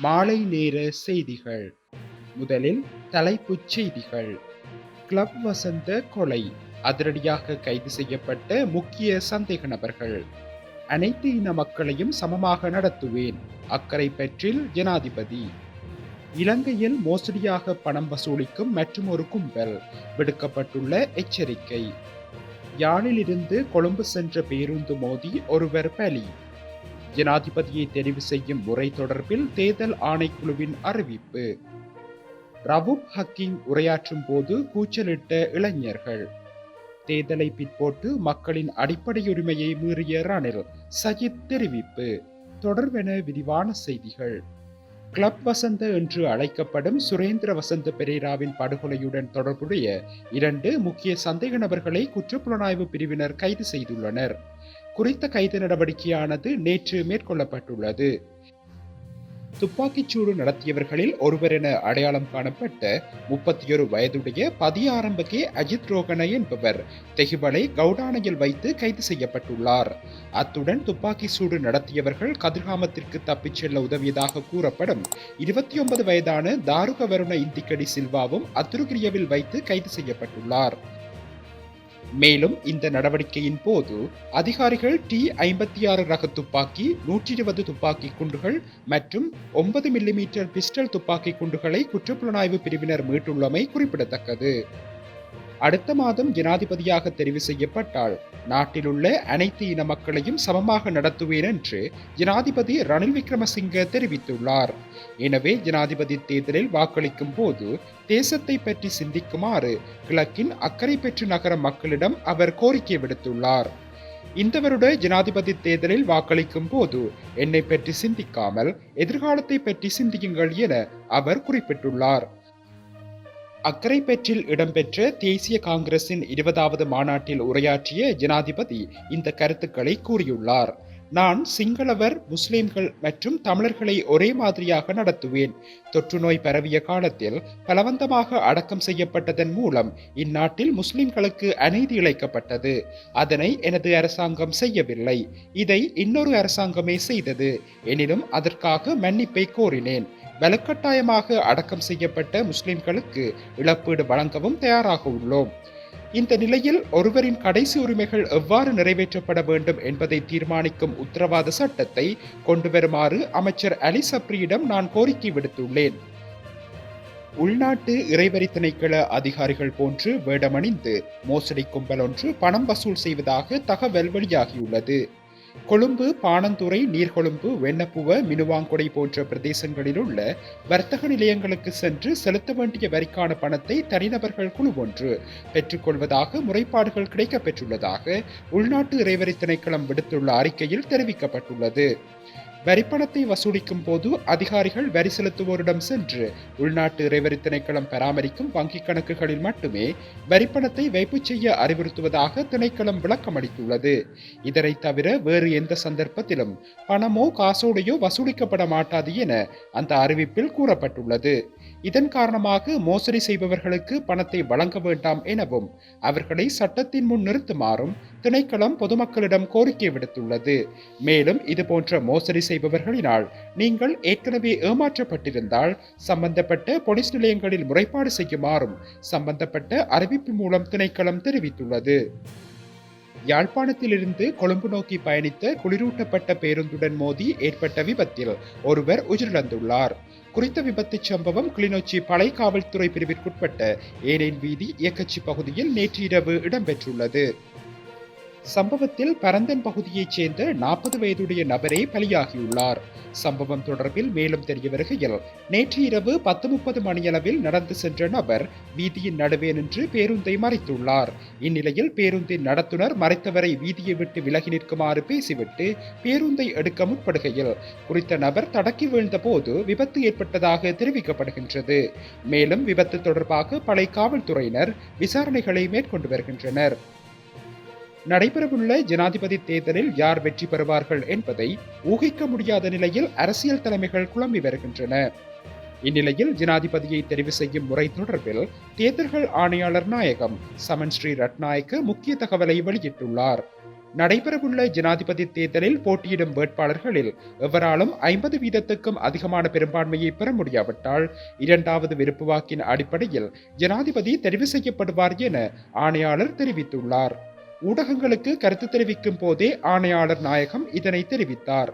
மாலை நேர செய்திகள். முதலில் தலைப்புச் செய்திகள். கிளப் வசந்த கொலை. அதிரடியாக கைது செய்யப்பட்ட முக்கிய சந்தேக நபர்கள். அனைத்து இன மக்களையும் சமமாக நடத்துவேன். அக்கறை பெற்றில் ஜனாதிபதி. இலங்கையில் மோசடியாக பணம் வசூலிக்கும் மற்றும் ஒரு கும்பல் விடுக்கப்பட்டுள்ள எச்சரிக்கை. யாழிலிருந்து கொழும்பு சென்ற பேருந்து மோதி ஒருவர் பலி. ஜனாதிபதியை தெரிவு செய்யும் முறை தொடர்பில் தேர்தல் ஆணைக்குழுவின் அறிவிப்பு. ரவூப் ஹக்கிங் உரையாற்றும் போது கூச்சலிட்ட இளைஞர்கள். தேர்தலை பிற்போட்டு மக்களின் அடிப்படையுரிமையை மீறிய ரணில் சஜித் தெரிவிப்பு. தொடர்பென விரிவான செய்திகள். கிளப் வசந்த என்று அழைக்கப்படும் சுரேந்திர வசந்த பெரேராவின் படுகொலையுடன் தொடர்புடைய இரண்டு முக்கிய சந்தேக நபர்களை குற்றப்புலனாய்வு பிரிவினர் கைது செய்துள்ளனர். குறித்த கைது நடவடிக்கையானது நேற்று மேற்கொள்ளப்பட்டுள்ளது. துப்பாக்கிச்சூடு நடத்தியவர்களில் ஒருவர் என அடையாளம் காணப்பட்ட முப்பத்தி ஒரு வயதுடைய பதிய ஆரம்பகே அஜித் ரோகன என்பவர் தெஹிவலை கவுடானையில் வைத்து கைது செய்யப்பட்டுள்ளார். அத்துடன் துப்பாக்கி சூடு நடத்தியவர்கள் கதிர்காமத்திற்கு தப்பிச் செல்ல உதவியதாக கூறப்படும் இருபத்தி ஒன்பது வயதான தாருக வருண இந்திக்கடி சில்வாவும் அத்துருகிரியவில் வைத்து கைது செய்யப்பட்டுள்ளார். மேலும் இந்த நடவடிக்கையின் போது அதிகாரிகள் டி ஐம்பத்தி ஆறு ரக துப்பாக்கி நூற்றி இருபது துப்பாக்கி குண்டுகள் மற்றும் ஒன்பது மில்லிமீட்டர் பிஸ்டல் துப்பாக்கி குண்டுகளை குற்றப்புலனாய்வு பிரிவினர் மீட்டுள்ளமை குறிப்பிடத்தக்கது. அடுத்த மாதம் ஜனாதிபதியாக தெரிவு செய்யப்பட்டால் நாட்டில் உள்ள அனைத்து இன மக்களையும் சமமாக நடத்துவேன் என்று ஜனாதிபதி ரணில் விக்ரமசிங்க தெரிவித்துள்ளார். எனவே ஜனாதிபதி தேர்தலில் வாக்களிக்கும் போது தேசத்தை பற்றி சிந்திக்குமாறு கிழக்கின் அக்கறை பெற்று நகர மக்களிடம் அவர் கோரிக்கை விடுத்துள்ளார். இந்த வருட ஜனாதிபதி தேர்தலில் வாக்களிக்கும் போது என்னை பற்றி சிந்திக்காமல் எதிர்காலத்தை பற்றி சிந்தியுங்கள் என அவர் குறிப்பிட்டுள்ளார். அக்கரைபேற்றில் இடம்பெற்ற தேசிய காங்கிரசின் இருபதாவது மாநாட்டில் உரையாற்றிய ஜனாதிபதி இந்த கருத்துக்களை கூறியுள்ளார். நான் சிங்களவர் முஸ்லிம்கள் மற்றும் தமிழர்களை ஒரே மாதிரியாக நடத்துவேன். தொற்று நோய் பரவிய காலத்தில் பலவந்தமாக அடக்கம் செய்யப்பட்டதன் மூலம் இந்நாட்டில் முஸ்லிம்களுக்கு அநீதி இழைக்கப்பட்டது. அதனை எனது அரசாங்கம் செய்யவில்லை. இதை இன்னொரு அரசாங்கமே செய்தது. எனினும் அதற்காக மன்னிப்பை கோரினேன். வலுக்கட்டாயமாக அடக்கம் செய்யப்பட்ட முஸ்லிம்களுக்கு இழப்பீடு வழங்கவும் தயாராக உள்ளோம். இந்த நிலையில் ஒருவரின் கடைசி உரிமைகள் எவ்வாறு நிறைவேற்றப்பட வேண்டும் என்பதை தீர்மானிக்கும் உத்தரவாத சட்டத்தை கொண்டுவருமாறு அமைச்சர் அலி சப்ரியிடம் நான் கோரிக்கை விடுத்துள்ளேன். உள்நாட்டு இறைவரி திணைக்கள அதிகாரிகள் போன்று வேடமணிந்து மோசடி கும்பல் ஒன்று பணம் வசூல் செய்வதாக தகவல் வெளியாகியுள்ளது. கொழும்பு பாணந்துறை நீர்கொழும்பு வெண்ணப்புவ மினுவாங்கொடை போன்ற பிரதேசங்களில் உள்ள வர்த்தக நிலையங்களுக்கு சென்று செலுத்த வேண்டிய வரிக்கான பணத்தை தனிநபர்கள் குழு ஒன்று பெற்றுக்கொள்வதாக முறைப்பாடுகள் கிடைக்கப்பெற்றுள்ளதாக உள்நாட்டு இறைவரி திணைக்களம் விடுத்துள்ள அறிக்கையில் தெரிவிக்கப்பட்டுள்ளது. வரிப்பணத்தை வசூலிக்கும் போது அதிகாரிகள் வரி செலுத்துவோரிடம் சென்று உள்நாட்டு இறைவரி திணைக்களம் பராமரிக்கும் வங்கிக் கணக்குகளில் மட்டுமே வரிப்பணத்தை வைப்பு செய்ய அறிவுறுத்துவதாக திணைக்களம் விளக்கமளித்துள்ளது இதனை தவிர வேறு எந்த சந்தர்ப்பத்திலும் பணமோ காசோடையோ வசூலிக்கப்பட மாட்டாது என அந்த அறிவிப்பில் கூறப்பட்டுள்ளது. இதன் காரணமாக மோசடி செய்பவர்களுக்கு பணத்தை வழங்க வேண்டாம் எனவும் அவர்களை சட்டத்தின் முன் நிறுத்துமாறும் திணைக்களம் பொதுமக்களிடம் கோரிக்கை விடுத்துள்ளது. மேலும் இதுபோன்ற மோசடி செய்பவர்களினால் நீங்கள் ஏற்கனவே ஏமாற்றப்பட்டிருந்தால் சம்பந்தப்பட்ட போலீஸ் நிலையங்களில் முறைப்பாடு செய்யுமாறும் சம்பந்தப்பட்ட அறிவிப்பு மூலம் திணைக்களம் தெரிவித்துள்ளது. யாழ்ப்பாணத்திலிருந்து கொழும்பு நோக்கி பயணித்த குளிரூட்டப்பட்ட பேருந்துடன் மோதி ஏற்பட்ட விபத்தில் ஒருவர் உயிரிழந்துள்ளார். குறித்த விபத்து சம்பவம் கிளிநொச்சி பழைய காவல்துறை பிரிவிற்குட்பட்ட ஏனேன் வீதி இயக்கச்சி பகுதியில் நேற்று இரவு இடம்பெற்றுள்ளது. சம்பவத்தில் பரந்தன் பகுதியைச் சேர்ந்த நாற்பது வயதுடைய நபரே பலியாகியுள்ளார். சம்பவம் தொடர்பில் மேலும் தெரிய வருகையில் நேற்று இரவு பத்து முப்பது மணியளவில் நடந்து சென்ற நபர் வீதியின் நடுவே நின்று பேருந்தை மறைத்துள்ளார். இந்நிலையில் பேருந்தின் நடத்துனர் மறைத்தவரை வீதியை விட்டு விலகி நிற்குமாறு பேசிவிட்டு பேருந்தை எடுக்க முற்படுகையில் குறித்த நபர் தடக்கி வீழ்ந்த போது விபத்து ஏற்பட்டதாக தெரிவிக்கப்படுகின்றது. மேலும் விபத்து தொடர்பாக பழைய காவல்துறையினர் விசாரணைகளை மேற்கொண்டு வருகின்றனர். நடைபெறவுள்ள ஜனாதிபதி தேர்தலில் யார் வெற்றி பெறுவார்கள் என்பதை ஊகிக்க முடியாத நிலையில் அரசியல் தலைமைகள் குழம்பி வருகின்றன. இந்நிலையில் ஜனாதிபதியை தெரிவு செய்யும் முறை தொடர்பில் தேர்தல்கள் ஆணையாளர் நாயகம் சமன் ஸ்ரீ ரட்நாயக்க முக்கிய தகவலை வெளியிட்டுள்ளார். நடைபெறவுள்ள ஜனாதிபதி தேர்தலில் போட்டியிடும் வேட்பாளர்களில் எவராலும் ஐம்பது வீதத்துக்கும் அதிகமான பெரும்பான்மையை பெற முடியாவிட்டால் இரண்டாவது விருப்பு வாக்கின் அடிப்படையில் ஜனாதிபதி தெரிவு செய்யப்படுவார் என ஆணையாளர் தெரிவித்துள்ளார். ஊடகங்களுக்கு கருத்து தெரிவிக்கும் போதே ஆணையாளர் நாயகம் இதனை தெரிவித்தார்.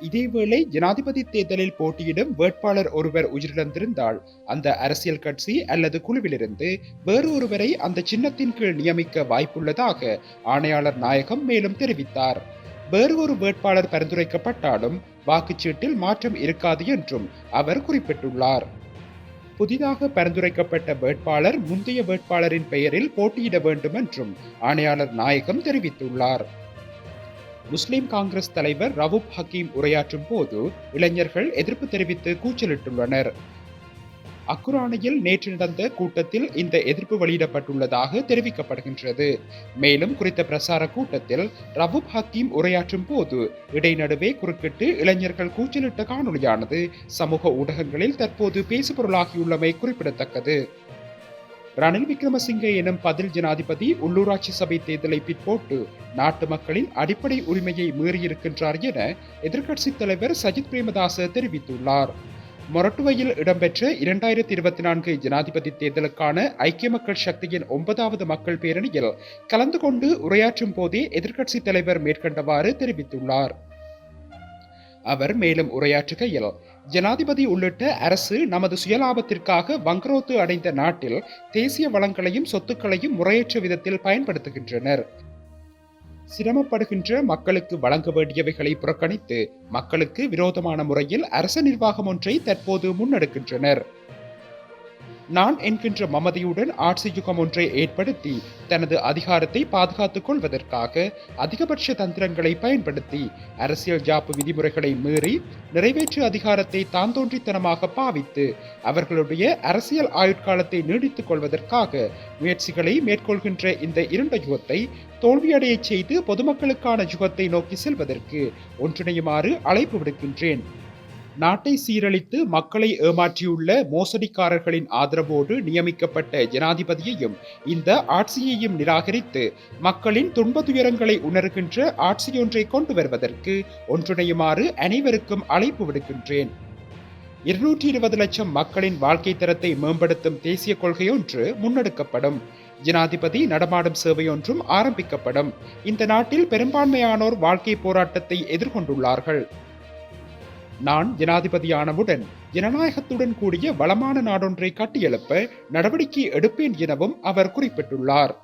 இதேவேளை ஜனாதிபதி தேர்தலில் போட்டியிடும் வேட்பாளர் ஒருவர் உயிரிழந்திருந்தால் அந்த அரசியல் கட்சி அல்லது குழுவிலிருந்து வேறு ஒருவரை அந்த சின்னத்தின் கீழ் நியமிக்க வாய்ப்புள்ளதாக ஆணையாளர் நாயகம் மேலும் தெரிவித்தார். வேறு ஒரு வேட்பாளர் பரிந்துரைக்கப்பட்டாலும் வாக்குச்சீட்டில் மாற்றம் இருக்காது என்றும் அவர் குறிப்பிட்டுள்ளார். புதிதாக பரிந்துரைக்கப்பட்ட வேட்பாளர் முந்தைய வேட்பாளரின் பெயரில் போட்டியிட வேண்டும் என்றும் ஆணையாளர் நாயகம் தெரிவித்துள்ளார். முஸ்லிம் காங்கிரஸ் தலைவர் ரவூப் ஹக்கீம் உரையாற்றும் போது இளைஞர்கள் எதிர்ப்பு தெரிவித்து கூச்சலிட்டுள்ளனர். அக்குரானியில் நேற்று நடந்த கூட்டத்தில் இந்த எதிர்ப்பு வெளியிடப்பட்டுள்ளதாக தெரிவிக்கப்படுகின்றது. மேலும் குறித்த பிரசார கூட்டத்தில் ரவூப் ஹக்கீம் உரையாற்றும் போது இடைநடுவே குறுக்கிட்டு இளைஞர்கள் கூச்சலிட்ட காணொலியானது சமூக ஊடகங்களில் தற்போது பேசுபொருளாகியுள்ளமை குறிப்பிடத்தக்கது. ரணில் விக்ரமசிங்கே எனும் பதில் ஜனாதிபதி உள்ளூராட்சி சபை தேர்தலை பிற்போட்டு நாட்டு மக்களின் அடிப்படை உரிமையை மீறியிருக்கின்றார் என எதிர்க்கட்சித் தலைவர் சஜித் பிரேமதாச தெரிவித்துள்ளார். மொரட்டுவையில் இடம்பெற்ற இரண்டாயிரத்தி இருபத்தி நான்கு ஜனாதிபதி தேர்தலுக்கான ஐக்கிய மக்கள் சக்தியின் ஒன்பதாவது மக்கள் பேரணியில் கலந்து கொண்டு உரையாற்றும் போதே எதிர்க்கட்சித் தலைவர் மேற்கண்டவாறு தெரிவித்துள்ளார். அவர் மேலும் உரையாற்றுகையில் ஜனாதிபதி உள்ளிட்ட அரசு நமது சுயலாபத்திற்காக வங்குரோத்து அடைந்த நாட்டில் தேசிய வளங்களையும் சொத்துக்களையும் முறையற்ற விதத்தில் பயன்படுத்துகின்றனர். சிரமப்படுகின்ற மக்களுக்கு வழங்க வேண்டியவைகளை புறக்கணித்து மக்களுக்கு விரோதமான முறையில் அரச நிர்வாகம் ஒன்றை தற்போது முன்னெடுக்கின்றனர். நான் என்கின்ற மமதியுடன் ஆட்சி யுகம் ஒன்றை ஏற்படுத்தி தனது அதிகாரத்தை பாதுகாத்துக் கொள்வதற்காக அதிகபட்ச தந்திரங்களை பயன்படுத்தி அரசியல் ஜாப்பு விதிமுறைகளை மீறி நிறைவேற்று அதிகாரத்தை தான் தோன்றித்தனமாக பாவித்து அவர்களுடைய அரசியல் ஆயுட்காலத்தை நீடித்துக் கொள்வதற்காக முயற்சிகளை மேற்கொள்கின்ற இந்த இருண்ட யுகத்தை தோல்வியடையச் செய்து பொதுமக்களுக்கான யுகத்தை நோக்கி செல்வதற்கு ஒன்றிணையுமாறு அழைப்பு விடுக்கின்றேன். நாட்டை சீரழித்து மக்களை ஏமாற்றியுள்ள மோசடிக்காரர்களின் ஆதரவோடு நியமிக்கப்பட்ட ஜனாதிபதியையும் இந்த ஆட்சியையும் நிராகரித்து மக்களின் துன்ப துயரங்களை உணர்கின்ற ஆட்சியொன்றை கொண்டு வருவதற்கு ஒன்றிணையுமாறு அனைவருக்கும் அழைப்பு விடுக்கின்றேன். இருநூற்றி இருபது லட்சம் மக்களின் வாழ்க்கை தரத்தை மேம்படுத்தும் தேசிய கொள்கையொன்று முன்னெடுக்கப்படும். ஜனாதிபதி நடமாடும் சேவையொன்றும் ஆரம்பிக்கப்படும். இந்த நாட்டில் பெரும்பான்மையானோர் வாழ்க்கை போராட்டத்தை எதிர்கொண்டுள்ளார்கள். நான் ஜனாதிபதியானவுடன் ஜனநாயகத்துடன் கூடிய வளமான நாடொன்றை கட்டியெழுப்ப நடவடிக்கை எடுப்பேன் எனவும் அவர் குறிப்பிட்டுள்ளார்.